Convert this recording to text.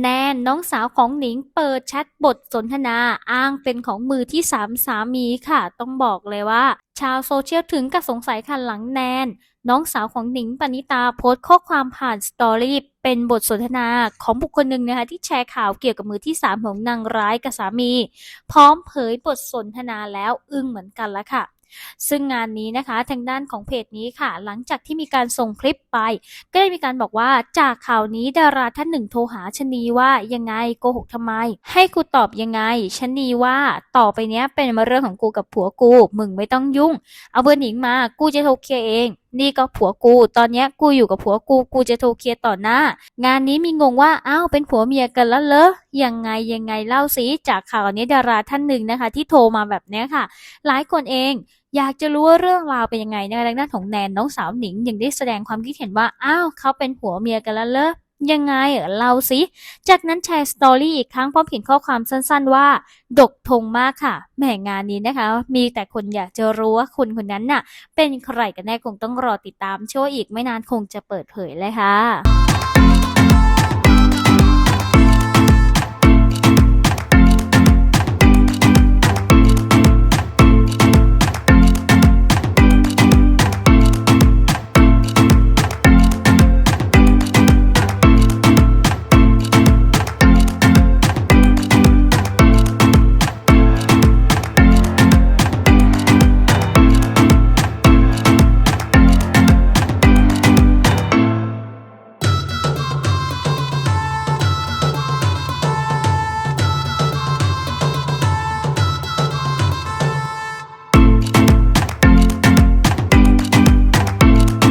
แนนน้องสาวของหนิงเปิดแชทบทสนทนาอ้างเป็นของมือที่สามสามีค่ะ ต้องบอกเลยว่า ชาวโซเชียลถึงกับสงสัยค่ะหลังแนน น้องสาวของหนิงปณิตาโพสต์ข้อความผ่านสตอรี่เป็นบทสนทนาของบุคคลหนึ่งนะคะที่แชร์ข่าวเกี่ยวกับมือที่สามของนางร้ายกับสามี พร้อมเผยบทสนทนาแล้วอึ้งเหมือนกันละค่ะ ซึ่งงานนี้นะคะทางด้านของเพจนี้ค่ะ หลังจากที่มีการส่งคลิปไป ก็ได้มีการบอกว่าจากข่าวนี้ดาราท่านหนึ่งโทรหาชนีว่ายังไงโกหกทำไม ให้กูตอบยังไงชนีว่าต่อไปเนี้ยเป็นมาเรื่องของกูกับผัวกู มึงไม่ต้องยุ่ง เอาเบอร์หนิงมากูจะโทรเคลียร์เองนี่ก็ผัวกู ตอนเนี้ยกูอยู่กับผัวกู กูจะโทรเคลียร์ต่อหน้า งานนี้มีงงว่า อ้าว เป็นผัวเมียกันแล้วเหรอ ยังไงยังไงเล่าสิ จากข่าวนี้ดาราท่านหนึ่งนะคะ ที่โทรมาแบบเนี้ยค่ะ หลายคนเอง อยากจะรู้ว่าเรื่องราวเป็นยังไงในด้านของแนนน้องสาวหนิงยังได้แสดงความคิดเห็นว่าอ้าวเขาเป็นผัวเมียกันแล้วเหรอยังไงเออเล่าสิ จากนั้นแชร์สตอรี่อีกครั้งพร้อมเขียนข้อความสั้นๆว่า ดกทงมากค่ะแหมงานนี้นะคะ มีแต่คนอยากจะรู้ว่าคุณคนนั้นน่ะ เป็นใครกันแน่คงต้องรอติดตามเชื่อว่าอีกไม่นานคงจะเปิดเผยเลยค่ะ